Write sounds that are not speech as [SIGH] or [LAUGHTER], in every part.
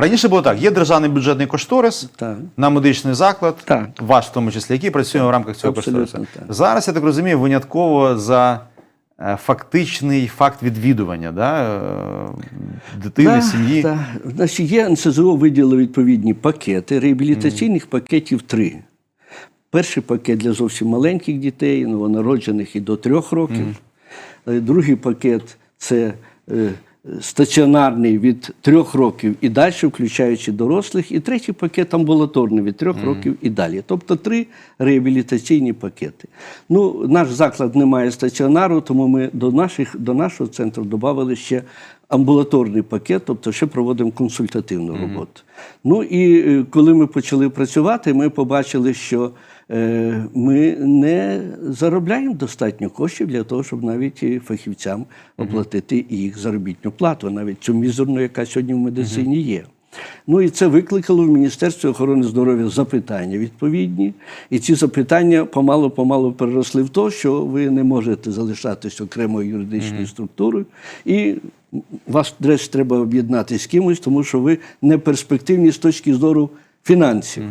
Раніше було так: є державний бюджетний кошторис Так. на медичний заклад, Так. ваш в тому числі, який працює в рамках цього Абсолютно кошторису. так. Зараз, я так розумію, винятково за е, фактичний факт відвідування да, е, дитини, Да, сім'ї. да. Значить, є НСЗО виділило відповідні пакети. Реабілітаційних пакетів три. Перший пакет для зовсім маленьких дітей, новонароджених і до трьох років. Е, Другий пакет це стаціонарний від трьох років і далі, включаючи дорослих. І третій пакет амбулаторний від трьох років і далі. Тобто три реабілітаційні пакети. Ну, наш заклад не має стаціонару, тому ми до, наших, до нашого центру додали ще амбулаторний пакет, тобто ще проводимо консультативну роботу. Ну і е, коли ми почали працювати, ми побачили, що е, ми не заробляємо достатньо коштів для того, щоб навіть фахівцям оплатити їх заробітну плату, навіть цю мізерну, яка сьогодні в медицині є. Ну і це викликало в Міністерстві охорони здоров'я запитання відповідні. І ці запитання помало-помалу переросли в те, що ви не можете залишатись окремою юридичною структурою, і вас десь треба об'єднати з кимось, тому що ви не перспективні з точки зору фінансів.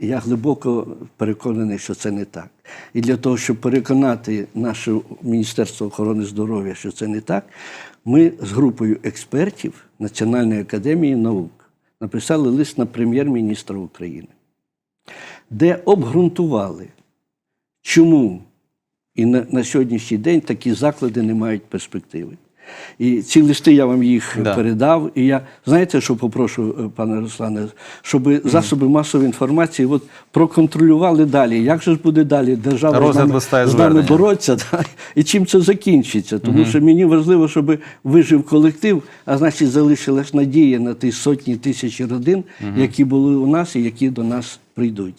Я глибоко переконаний, що це не так. І для того, щоб переконати наше Міністерство охорони здоров'я, що це не так, ми з групою експертів Національної академії наук написали лист на прем'єр-міністра України, де обґрунтували, чому і на, на сьогоднішній день такі заклади не мають перспективи. І ці листи я вам їх Да. передав. І я знаєте, що попрошу, е, пане Руслане, щоб засоби масової інформації от проконтролювали далі. Як же ж буде далі? Держава з нами, листа з нами бороться, [LAUGHS] да? і чим це закінчиться? Тому що мені важливо, щоб вижив колектив, а значить залишилась надія на ті сотні тисяч родин, які були у нас і які до нас прийдуть.